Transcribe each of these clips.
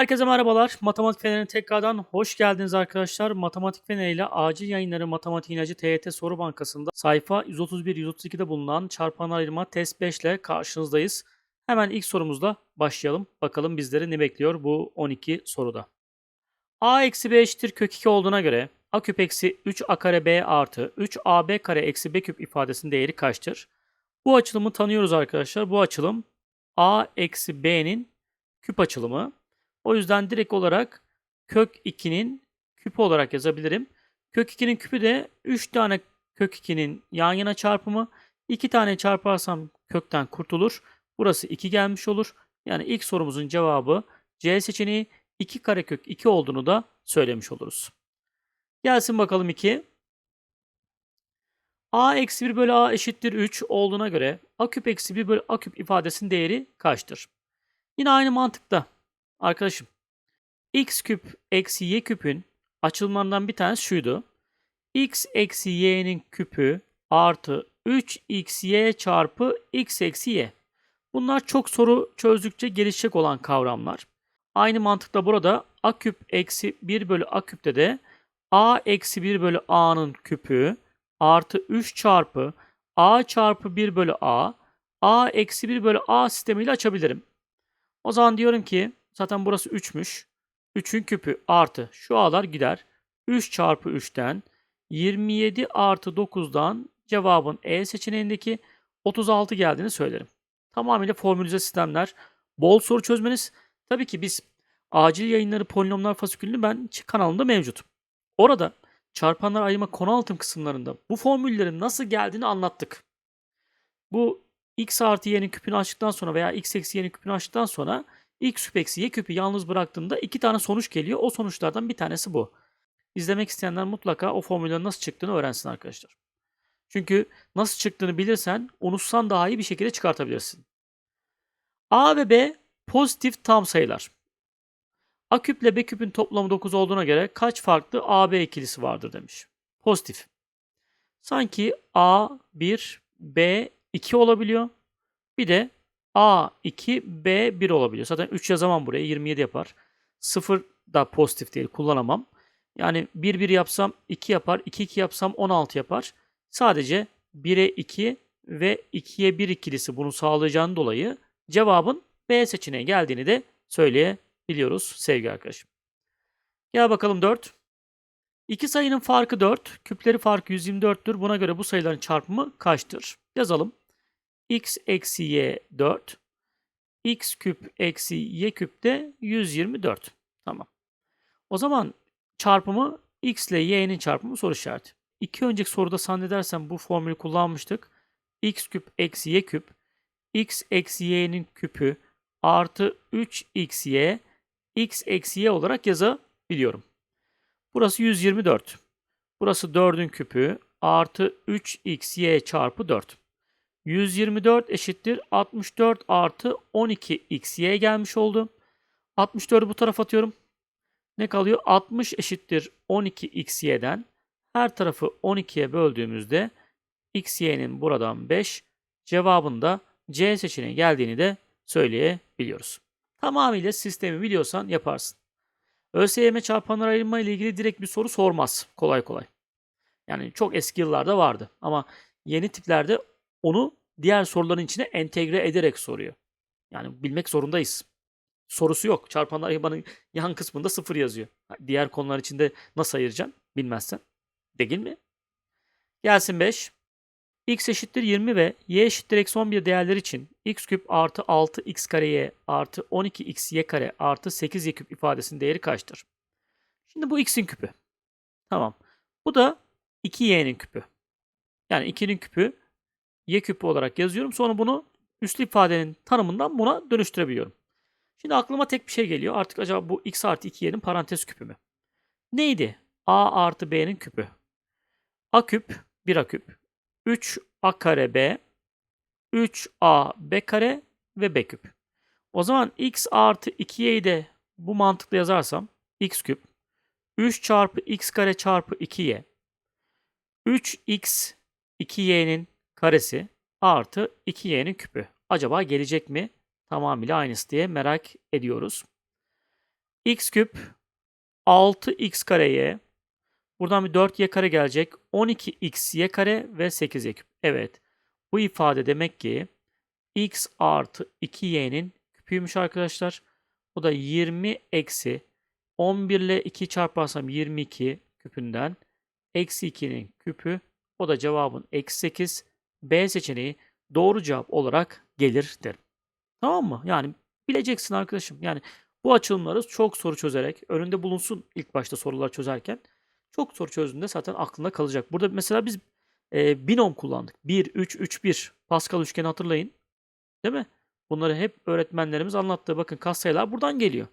Herkese merhabalar. Matematik Feneri'ne tekrardan hoş geldiniz arkadaşlar. Matematik Feneri ile acil yayınları Matematik İlacı TYT Soru Bankası'nda sayfa 131-132'de bulunan çarpan ayırma test 5 ile karşınızdayız. Hemen ilk sorumuzla başlayalım. Bakalım bizleri ne bekliyor bu 12 soruda. a eksi b eşittir kök 2 olduğuna göre a küp eksi 3 a kare b artı 3 ab kare eksi b küp ifadesinin değeri kaçtır? Bu açılımı tanıyoruz arkadaşlar. Bu açılım a eksi b'nin küp açılımı. O yüzden direkt olarak kök 2'nin küpü olarak yazabilirim. Kök 2'nin küpü de 3 tane kök 2'nin yan yana çarpımı. 2 tane çarparsam kökten kurtulur. Burası 2 gelmiş olur. Yani ilk sorumuzun cevabı C seçeneği 2 karekök 2 olduğunu da söylemiş oluruz. Gelsin bakalım 2. a eksi 1 bölü a eşittir 3 olduğuna göre a küp eksi 1 bölü a küp ifadesinin değeri kaçtır? Yine aynı mantıkta Arkadaşım x küp eksi y küpün açılımlarından bir tanesi şuydu. x eksi y'nin küpü artı 3xy çarpı x eksi y. Bunlar çok soru çözdükçe gelişecek olan kavramlar. Aynı mantıkla burada a küp eksi 1 bölü a küpte de a eksi 1 bölü a'nın küpü artı 3 çarpı a çarpı 1 bölü a a eksi 1 bölü a sistemiyle açabilirim. O zaman diyorum ki Zaten burası 3'müş. 3'ün küpü artı şu a'lar gider. 3 çarpı 3'ten 27 artı 9'dan cevabın E seçeneğindeki 36 geldiğini söylerim. Tamamıyla formülize sistemler. Bol soru çözmeniz. Tabii ki biz acil yayınları polinomlar fasikülünü ben kanalımda mevcut. Orada çarpanlar ayırma konu altım kısımlarında bu formüllerin nasıl geldiğini anlattık. Bu x artı y'nin küpünü açtıktan sonra veya x eksi y'nin küpünü açtıktan sonra x küp eksi y küpü yalnız bıraktığımda iki tane sonuç geliyor. O sonuçlardan bir tanesi bu. İzlemek isteyenler mutlaka o formüllerin nasıl çıktığını öğrensin arkadaşlar. Çünkü nasıl çıktığını bilirsen unutsan daha iyi bir şekilde çıkartabilirsin. A ve B pozitif tam sayılar. A küple B küpün toplamı 9 olduğuna göre kaç farklı AB ikilisi vardır demiş. Pozitif. Sanki A 1, B 2 olabiliyor. Bir de A2, B1 olabiliyor. Zaten 3 yazamam buraya. 27 yapar. 0 da pozitif değil. Kullanamam. Yani 1, 1 yapsam 2 yapar. 2, 2 yapsam 16 yapar. Sadece 1'e 2 ve 2'ye 1 ikilisi bunu sağlayacağını dolayı cevabın B seçeneği geldiğini de söyleyebiliyoruz sevgili arkadaşım. Gel bakalım 4. İki sayının farkı 4, küpleri farkı 124'tür. Buna göre bu sayıların çarpımı kaçtır? Yazalım x eksi y 4. x küp eksi y küp de 124. Tamam. O zaman çarpımı x ile y'nin çarpımı soru işareti. İki önceki soruda zannedersem bu formülü kullanmıştık. x küp eksi y küp x eksi y'nin küpü artı 3xy x eksi y olarak yazabiliyorum. Burası 124. Burası 4'ün küpü artı 3xy çarpı 4. 124 eşittir 64 artı 12 xy gelmiş oldu. 64'ü bu tarafa atıyorum. Ne kalıyor? 60 eşittir 12 xy'den her tarafı 12'ye böldüğümüzde xy'nin buradan 5 cevabında C seçeneği geldiğini de söyleyebiliyoruz. Tamamıyla sistemi biliyorsan yaparsın. ÖSYM çarpanlar ayırma ile ilgili direkt bir soru sormaz kolay kolay. Yani çok eski yıllarda vardı ama yeni tiplerde onu diğer soruların içine entegre ederek soruyor. Yani bilmek zorundayız. Sorusu yok. Çarpanlar ayırmanın yan kısmında sıfır yazıyor. Diğer konular içinde nasıl ayıracaksın bilmezsen. Değil mi? Gelsin 5. x eşittir 20 ve y eşittir eksi 11 değerler için x küp artı 6 x kare y artı 12 x y kare artı 8 y küp ifadesinin değeri kaçtır? Şimdi bu x'in küpü. Tamam. Bu da 2y'nin küpü. Yani 2'nin küpü y küpü olarak yazıyorum. Sonra bunu üslü ifadenin tanımından buna dönüştürebiliyorum. Şimdi aklıma tek bir şey geliyor. Artık acaba bu x artı 2y'nin parantez küpü mü? Neydi? a artı b'nin küpü. a küp 1a küp. 3a kare b. 3a b kare ve b küp. O zaman x artı 2y'yi de bu mantıkla yazarsam x küp 3 çarpı x kare çarpı 2y 3x 2y'nin karesi artı 2y'nin küpü. Acaba gelecek mi? Tamamıyla aynısı diye merak ediyoruz. x küp 6x kareye buradan bir 4y kare gelecek. 12x y kare ve 8y küp. Evet. Bu ifade demek ki x artı 2y'nin küpüymüş arkadaşlar. O da 20 eksi 11 ile 2 çarparsam 22 küpünden eksi 2'nin küpü. O da cevabın eksi 8. B seçeneği doğru cevap olarak gelir derim. Tamam mı? Yani bileceksin arkadaşım. Yani bu açılımları çok soru çözerek önünde bulunsun ilk başta sorular çözerken. Çok soru çözdüğünde zaten aklında kalacak. Burada mesela biz e, binom kullandık. 1, 3, 3, 1. Pascal üçgeni hatırlayın. Değil mi? Bunları hep öğretmenlerimiz anlattı. Bakın katsayılar buradan geliyor.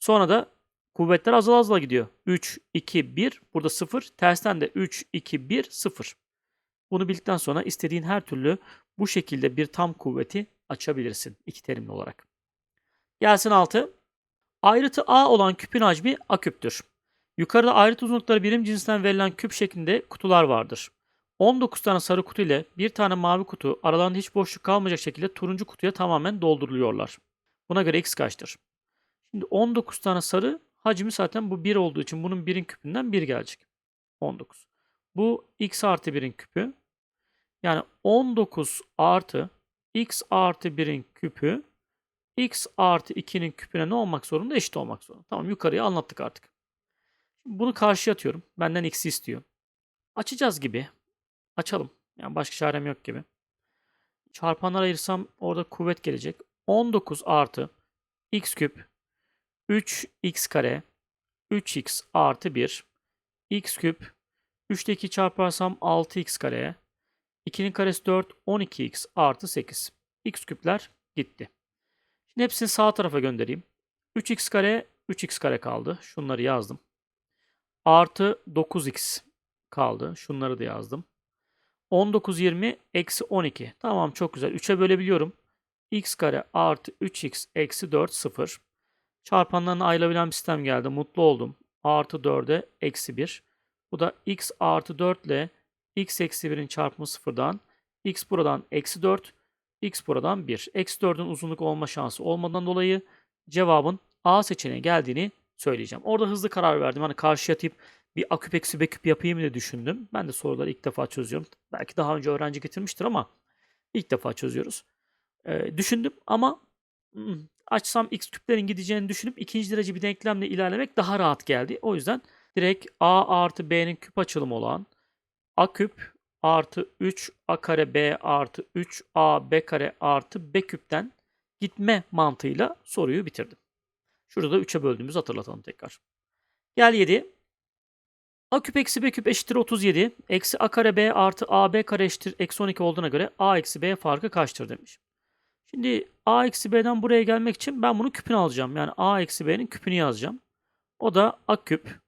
Sonra da kuvvetler azal azala gidiyor. 3, 2, 1. Burada 0. Tersten de 3, 2, 1, 0. Bunu bildikten sonra istediğin her türlü bu şekilde bir tam kuvveti açabilirsin. iki terimli olarak. Gelsin 6. Ayrıtı A olan küpün hacmi A küptür. Yukarıda ayrıt uzunlukları birim cinsinden verilen küp şeklinde kutular vardır. 19 tane sarı kutu ile bir tane mavi kutu aralarında hiç boşluk kalmayacak şekilde turuncu kutuya tamamen dolduruluyorlar. Buna göre x kaçtır? Şimdi 19 tane sarı hacmi zaten bu 1 olduğu için bunun 1'in küpünden 1 gelecek. 19. Bu x artı 1'in küpü. Yani 19 artı x artı 1'in küpü x artı 2'nin küpüne ne olmak zorunda? Eşit olmak zorunda. Tamam yukarıya anlattık artık. Bunu karşıya atıyorum. Benden x'i istiyor. Açacağız gibi. Açalım. Yani başka çarem yok gibi. Çarpanlar ayırsam orada kuvvet gelecek. 19 artı x küp 3x kare 3x artı 1 x küp 3'te 2 çarparsam 6x kare 2'nin karesi 4 12x artı 8 x küpler gitti. Şimdi hepsini sağ tarafa göndereyim. 3x kare 3x kare kaldı. Şunları yazdım. Artı 9x kaldı. Şunları da yazdım. 19, 20, eksi 12. Tamam çok güzel. 3'e bölebiliyorum. x kare artı 3x eksi 4, 0. Çarpanlarını ayrılabilen bir sistem geldi. Mutlu oldum. Artı 4'e eksi 1. Bu da x artı 4 ile x eksi 1'in çarpımı sıfırdan. x buradan eksi 4. x buradan 1. Eksi 4'ün uzunluk olma şansı olmadan dolayı cevabın A seçeneği geldiğini söyleyeceğim. Orada hızlı karar verdim. Hani karşıya atıp bir aküp eksi beküp yapayım diye düşündüm. Ben de soruları ilk defa çözüyorum. Belki daha önce öğrenci getirmiştir ama ilk defa çözüyoruz. Ee, düşündüm ama hmm, açsam x küplerin gideceğini düşünüp ikinci derece bir denklemle ilerlemek daha rahat geldi. O yüzden direkt a artı b'nin küp açılımı olan a küp artı 3 a kare b artı 3 a b kare artı b küpten gitme mantığıyla soruyu bitirdim. Şurada da 3'e böldüğümüzü hatırlatalım tekrar. Gel 7. A küp eksi B küp eşittir 37. Eksi A kare B artı AB kare eşittir eksi 12 olduğuna göre A eksi B farkı kaçtır demiş. Şimdi A eksi B'den buraya gelmek için ben bunu küpünü alacağım. Yani A eksi B'nin küpünü yazacağım. O da A küp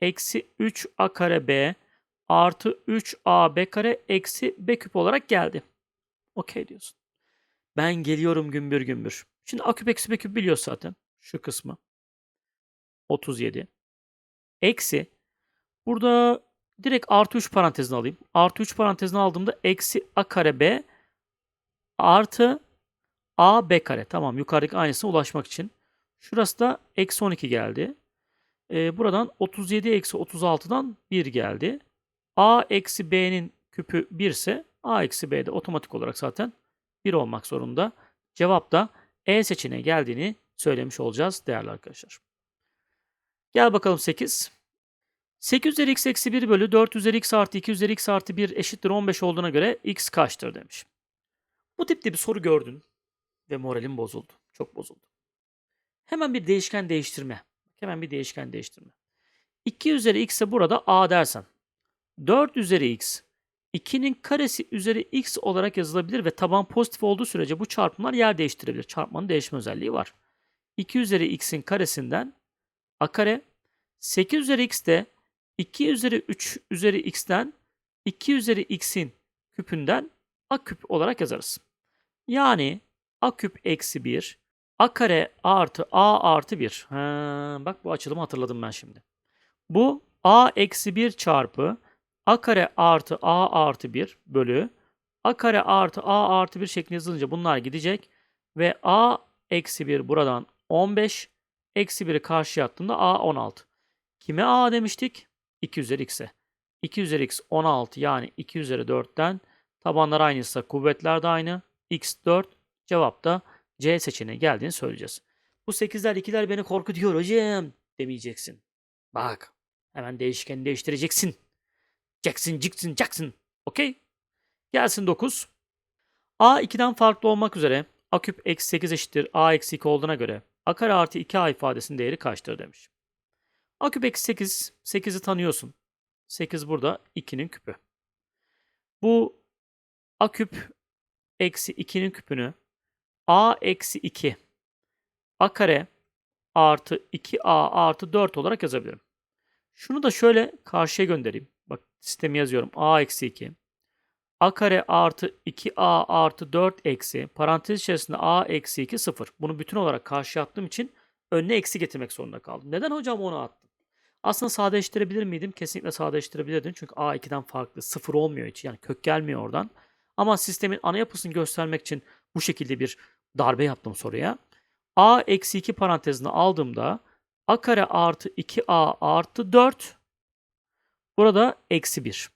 eksi 3 A kare B artı 3 A B kare eksi B küp olarak geldi. Okey diyorsun. Ben geliyorum gümbür gümbür. Şimdi A küp eksi B küp biliyor zaten. Şu kısmı. 37. Eksi Burada direkt artı 3 parantezini alayım. Artı 3 parantezini aldığımda eksi a kare b artı a b kare. Tamam yukarıdaki aynısına ulaşmak için. Şurası da eksi 12 geldi. Ee, buradan 37 eksi 36'dan 1 geldi. A eksi b'nin küpü 1 ise a eksi b de otomatik olarak zaten 1 olmak zorunda. Cevap da E seçeneği geldiğini söylemiş olacağız değerli arkadaşlar. Gel bakalım 8. 8 üzeri x eksi 1 bölü 4 üzeri x artı 2 üzeri x artı 1 eşittir 15 olduğuna göre x kaçtır demiş. Bu tipte bir soru gördün ve moralim bozuldu. Çok bozuldu. Hemen bir değişken değiştirme. Hemen bir değişken değiştirme. 2 üzeri x ise burada a dersen. 4 üzeri x 2'nin karesi üzeri x olarak yazılabilir ve taban pozitif olduğu sürece bu çarpımlar yer değiştirebilir. Çarpmanın değişme özelliği var. 2 üzeri x'in karesinden a kare 8 üzeri x de 2 üzeri 3 üzeri x'ten 2 üzeri x'in küpünden a küp olarak yazarız. Yani a küp eksi 1 a kare artı a artı 1. Ha, bak bu açılımı hatırladım ben şimdi. Bu a eksi 1 çarpı a kare artı a artı 1 bölü a kare artı a artı 1 şeklinde yazılınca bunlar gidecek ve a eksi 1 buradan 15 Eksi 1'i karşıya attığımda A 16. Kime A demiştik? 2 üzeri x'e. 2 üzeri x 16 yani 2 üzeri 4'ten tabanlar aynıysa kuvvetler de aynı. x 4 cevap da C seçeneği geldiğini söyleyeceğiz. Bu 8'ler 2'ler beni korkutuyor hocam demeyeceksin. Bak hemen değişkeni değiştireceksin. Jackson, Jackson, Jackson. Okey. Gelsin 9. A 2'den farklı olmak üzere a küp eksi 8 eşittir a eksi 2 olduğuna göre a kare artı 2a ifadesinin değeri kaçtır demiş. a küp eksi 8, 8'i tanıyorsun. 8 burada 2'nin küpü. Bu a küp eksi 2'nin küpünü a eksi 2 a kare artı 2a artı 4 olarak yazabilirim. Şunu da şöyle karşıya göndereyim. Bak sistemi yazıyorum. a eksi 2 a kare artı 2a artı 4 eksi parantez içerisinde a eksi 2 0. Bunu bütün olarak karşıya attığım için önüne eksi getirmek zorunda kaldım. Neden hocam onu attım? Aslında sadeleştirebilir miydim? Kesinlikle sadeleştirebilirdim. Çünkü a 2'den farklı. 0 olmuyor hiç. Yani kök gelmiyor oradan. Ama sistemin ana yapısını göstermek için bu şekilde bir darbe yaptım soruya. a eksi 2 parantezini aldığımda a kare artı 2a artı 4 burada eksi 1.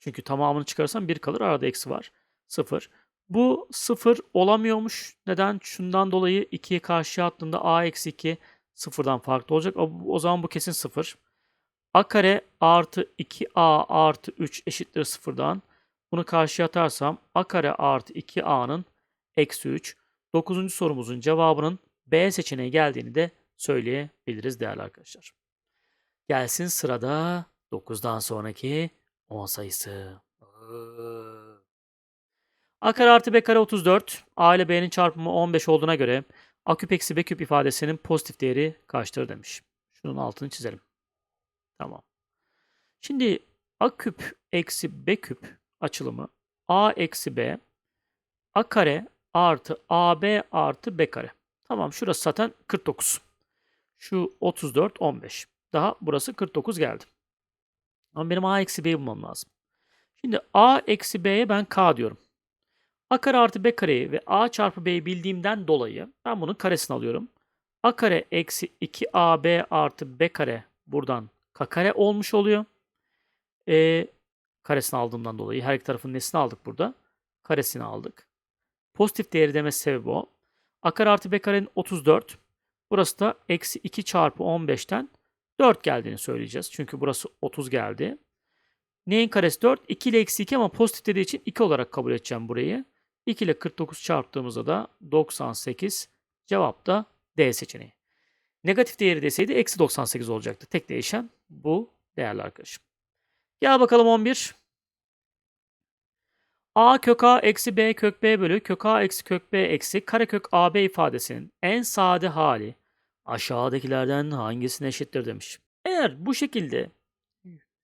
Çünkü tamamını çıkarırsam 1 kalır. Arada eksi var. 0. Bu 0 olamıyormuş. Neden? Şundan dolayı 2'ye karşıya attığında a eksi 2 sıfırdan farklı olacak. O zaman bu kesin 0. a kare artı 2a artı 3 eşittir sıfırdan. Bunu karşıya atarsam a kare artı 2a'nın eksi 3. 9. sorumuzun cevabının B seçeneği geldiğini de söyleyebiliriz değerli arkadaşlar. Gelsin sırada 9'dan sonraki 10 sayısı. A kare artı B kare 34. A ile B'nin çarpımı 15 olduğuna göre A küp eksi B küp ifadesinin pozitif değeri kaçtır demiş. Şunun altını çizelim. Tamam. Şimdi A küp eksi B küp açılımı A eksi B A kare artı AB artı B kare. Tamam şurası zaten 49. Şu 34 15. Daha burası 49 geldi. Ama benim a eksi b'yi bulmam lazım. Şimdi a eksi b'ye ben k diyorum. a kare artı b kareyi ve a çarpı b'yi bildiğimden dolayı ben bunun karesini alıyorum. a kare eksi 2ab artı b kare buradan k kare olmuş oluyor. E, karesini aldığımdan dolayı her iki tarafın nesini aldık burada? Karesini aldık. Pozitif değeri demesi sebebi o. a kare artı b karenin 34. Burası da eksi 2 çarpı 15'ten 4 geldiğini söyleyeceğiz. Çünkü burası 30 geldi. Neyin karesi 4? 2 ile eksi 2 ama pozitif dediği için 2 olarak kabul edeceğim burayı. 2 ile 49 çarptığımızda da 98. Cevap da D seçeneği. Negatif değeri deseydi eksi 98 olacaktı. Tek değişen bu değerli arkadaşım. Gel bakalım 11. A kök A eksi B kök B bölü kök A eksi kök B eksi karekök AB ifadesinin en sade hali aşağıdakilerden hangisine eşittir demiş. Eğer bu şekilde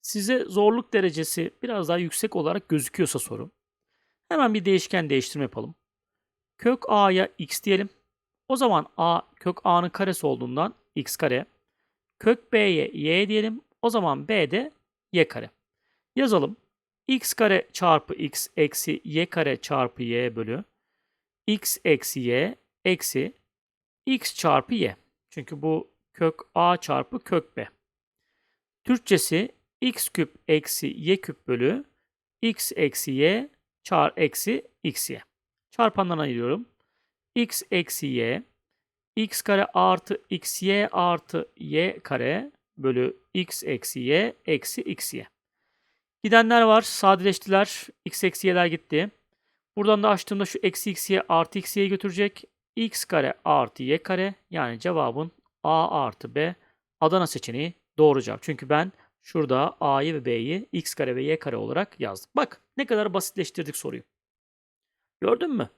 size zorluk derecesi biraz daha yüksek olarak gözüküyorsa soru. Hemen bir değişken değiştirme yapalım. Kök a'ya x diyelim. O zaman a kök a'nın karesi olduğundan x kare. Kök b'ye y diyelim. O zaman b de y kare. Yazalım. x kare çarpı x eksi y kare çarpı y bölü x eksi y eksi x çarpı y. Çünkü bu kök a çarpı kök b. Türkçesi x küp eksi y küp bölü x eksi y çar eksi xy. Çarpandan ayırıyorum. x eksi y x kare artı xy artı y kare bölü x eksi y eksi xy. Gidenler var. Sadeleştiler. x eksi y'ler gitti. Buradan da açtığımda şu eksi xy artı xy'ye götürecek x kare artı y kare yani cevabın a artı b Adana seçeneği doğru cevap. Çünkü ben şurada a'yı ve b'yi x kare ve y kare olarak yazdım. Bak ne kadar basitleştirdik soruyu. Gördün mü?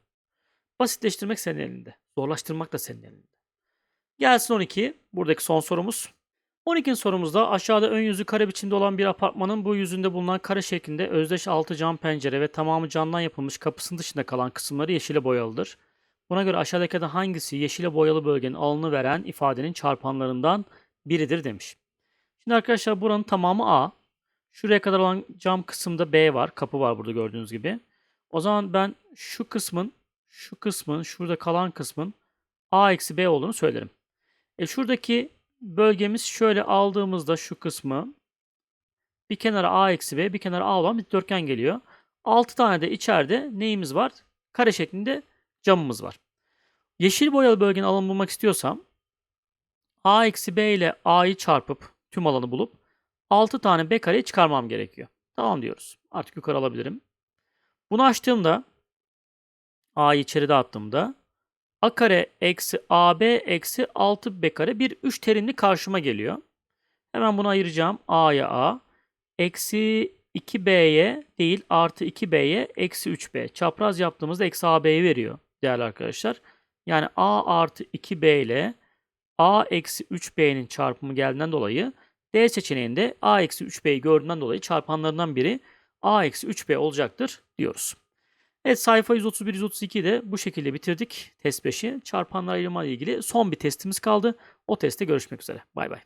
Basitleştirmek senin elinde. Zorlaştırmak da senin elinde. Gelsin 12. Buradaki son sorumuz. 12. sorumuzda aşağıda ön yüzü kare biçimde olan bir apartmanın bu yüzünde bulunan kare şeklinde özdeş altı cam pencere ve tamamı camdan yapılmış kapısının dışında kalan kısımları yeşile boyalıdır. Buna göre aşağıdakilerden hangisi yeşile boyalı bölgenin alanını veren ifadenin çarpanlarından biridir demiş. Şimdi arkadaşlar buranın tamamı A. Şuraya kadar olan cam kısımda B var. Kapı var burada gördüğünüz gibi. O zaman ben şu kısmın, şu kısmın, şurada kalan kısmın A eksi B olduğunu söylerim. E şuradaki bölgemiz şöyle aldığımızda şu kısmı bir kenara A eksi B bir kenara A olan bir dikdörtgen geliyor. 6 tane de içeride neyimiz var? Kare şeklinde camımız var. Yeşil boyalı bölgenin alanı bulmak istiyorsam A eksi B ile A'yı çarpıp tüm alanı bulup 6 tane B kareyi çıkarmam gerekiyor. Tamam diyoruz. Artık yukarı alabilirim. Bunu açtığımda A'yı içeri dağıttığımda A kare eksi AB eksi 6B kare bir 3 terimli karşıma geliyor. Hemen bunu ayıracağım. A'ya A. Eksi 2B'ye değil artı 2B'ye eksi 3B. Çapraz yaptığımızda eksi AB'yi veriyor değerli arkadaşlar. Yani A artı 2B ile A eksi 3B'nin çarpımı geldiğinden dolayı D seçeneğinde A eksi 3B'yi gördüğünden dolayı çarpanlarından biri A eksi 3B olacaktır diyoruz. Evet sayfa 131-132'yi de bu şekilde bitirdik test 5'i. Çarpanlar ayırma ile ilgili son bir testimiz kaldı. O testte görüşmek üzere. Bay bay.